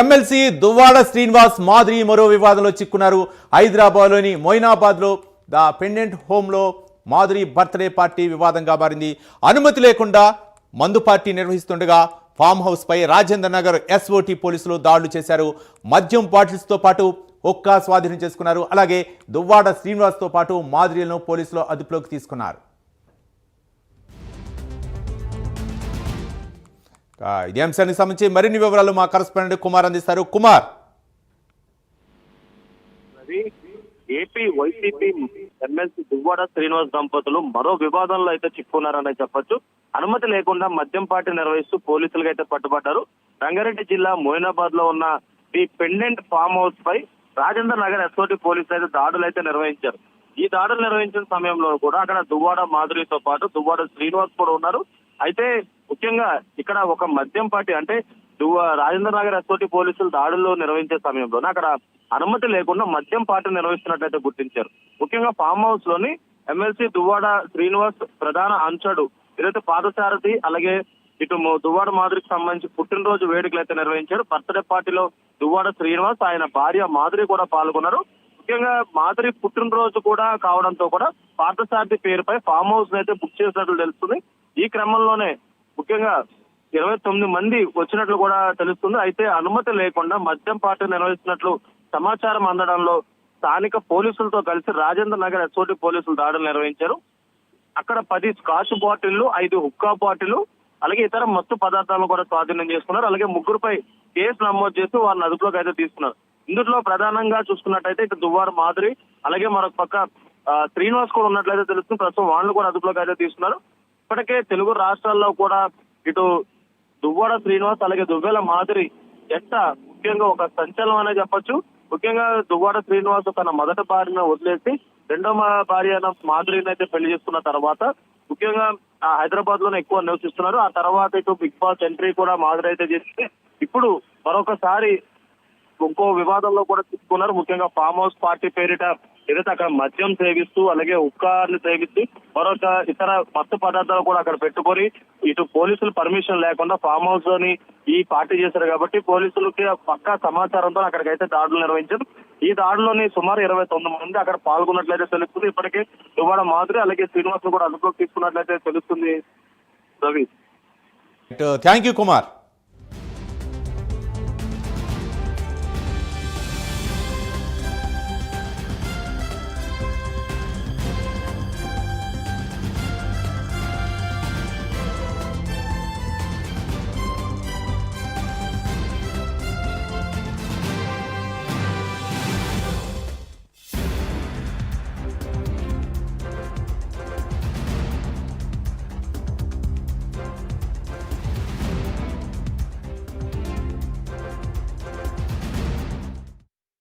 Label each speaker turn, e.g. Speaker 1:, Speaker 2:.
Speaker 1: MLC Duvvada Srinivas మాదిరి మరో వివాదంలో చిక్కున్నారు. హైదరాబాద్లోని మొయినాబాద్లో ద పెండెంట్ హోమ్లో మాధురి బర్త్డే పార్టీ వివాదంగా మారింది. అనుమతి లేకుండా మందు పార్టీ నిర్వహిస్తుండగా ఫామ్ హౌస్ పై రాజేంద్ర నగర్ ఎస్ఓటీ పోలీసులు దాడులు చేశారు. మద్యం బాటిల్స్తో పాటు ఒక్క స్వాధీనం చేసుకున్నారు. అలాగే దువ్వాడ శ్రీనివాస్తో పాటు మాదిరిలను పోలీసులు అదుపులోకి తీసుకున్నారు. ఇదే అంశానికి సంబంధించి మరిన్ని వివరాలు మా కరస్పాండెంట్ కుమార్ అందిస్తారు. Kumar.
Speaker 2: AP YCP MLC Duvvada Srinivas దంపతులు మరో వివాదంలో అయితే చిక్కున్నారనే చెప్పొచ్చు. అనుమతి లేకుండా మద్యం పార్టీ నిర్వహిస్తూ పోలీసులకు అయితే పట్టుబడ్డారు. రంగారెడ్డి జిల్లా మోయినాబాద్లో ఉన్న ది పెండెంట్ ఫామ్ హౌస్ పై రాజేంద్ర నగర్ ఎస్ఓటి పోలీసులు అయితే దాడులు అయితే నిర్వహించారు. ఈ దాడులు నిర్వహించిన సమయంలో కూడా అక్కడ దువ్వాడ మాధురితో పాటు దువ్వాడ శ్రీనివాస్ కూడా ఉన్నారు. అయితే ముఖ్యంగా ఇక్కడ ఒక మద్యం పార్టీ అంటే రాజేంద్ర నగర్ ఎస్ఓటి పోలీసులు దాడులు నిర్వహించే సమయంలోనే అక్కడ అనుమతి లేకుండా మద్యం పార్టీ నిర్వహిస్తున్నట్లయితే గుర్తించారు. ముఖ్యంగా ఫామ్ హౌస్లోని ఎమ్మెల్సీ దువ్వాడ శ్రీనివాస్ ప్రధాన అంచడు ఏదైతే పాదసారథి అలాగే ఇటు దువ్వాడ మాధురికి సంబంధించి పుట్టినరోజు వేడుకలు అయితే నిర్వహించారు. బర్త్డే పార్టీలో దువ్వాడ శ్రీనివాస్ ఆయన భార్య మాధురి కూడా పాల్గొన్నారు. ముఖ్యంగా మాధురి పుట్టినరోజు కూడా కావడంతో కూడా పార్థసారథి పేరుపై ఫామ్ హౌస్ అయితే బుక్ చేసినట్లు తెలుస్తుంది. ఈ క్రమంలోనే ముఖ్యంగా ఇరవై తొమ్మిది మంది వచ్చినట్లు కూడా తెలుస్తుంది. అయితే అనుమతి లేకుండా మద్యం పార్టీ నిర్వహిస్తున్నట్లు సమాచారం అందడంలో స్థానిక పోలీసులతో కలిసి రాజేంద్ర నగర్ ఎస్ఓటి పోలీసులు దాడులు నిర్వహించారు. అక్కడ పది స్కాచ్ బాటిళ్ళు ఐదు హుక్కా బాటిళ్ళు అలాగే ఇతర మత్తు పదార్థాలను కూడా స్వాధీనం చేసుకున్నారు. అలాగే ముగ్గురుపై కేసు నమోదు చేసి వారిని అదుపులోకి అయితే తీసుకున్నారు. ఇందులో ప్రధానంగా చూసుకున్నట్టయితే ఇటు దువ్వారు మాధురి అలాగే మరొక పక్క శ్రీనివాస్ కూడా ఉన్నట్లయితే తెలుస్తుంది. ప్రస్తుతం వాళ్ళు కూడా అదుపులోకి అయితే తీసుకున్నారు. ఇప్పటికే తెలుగు రాష్ట్రాల్లో కూడా ఇటు దువ్వాడ శ్రీనివాస్ అలాగే దువ్వెల మాదిరి జంట ముఖ్యంగా ఒక సంచలనం అనే చెప్పొచ్చు. ముఖ్యంగా దువ్వాడ శ్రీనివాస్ తన మొదటి భార్యను వదిలేసి రెండో భార్య అయిన మాధురిని అయితే పెళ్ళి చేసుకున్న తర్వాత ముఖ్యంగా ఆ హైదరాబాద్లోనే ఎక్కువ నివసిస్తున్నారు. ఆ తర్వాత ఇటు బిగ్ బాస్ ఎంట్రీ కూడా మాధురి అయితే చేస్తే ఇప్పుడు మరొకసారి ఇంకో వివాదంలో కూడా తీసుకున్నారు. ముఖ్యంగా ఫామ్ హౌస్ పార్టీ పేరిట ఏదైతే అక్కడ మద్యం సేవిస్తూ అలాగే ఉక్కాన్ని సేవిస్తూ మరొక ఇతర మత్తు పదార్థాలు కూడా అక్కడ పెట్టుకొని ఇటు పోలీసులు పర్మిషన్ లేకుండా ఫామ్ హౌస్లోని ఈ పార్టీ చేశారు కాబట్టి పోలీసులకి పక్కా సమాచారంతో అక్కడికైతే దాడులు నిర్వహించారు. ఈ దాడిలోని సుమారు ఇరవై తొమ్మిది మంది అక్కడ పాల్గొన్నట్లయితే తెలుస్తుంది. ఇప్పటికే ఇవాళ మాదిరి అలాగే శ్రీనివాస్ కూడా అదుపులోకి తీసుకున్నట్లయితే తెలుస్తుంది రవి.
Speaker 1: Thank you Kumar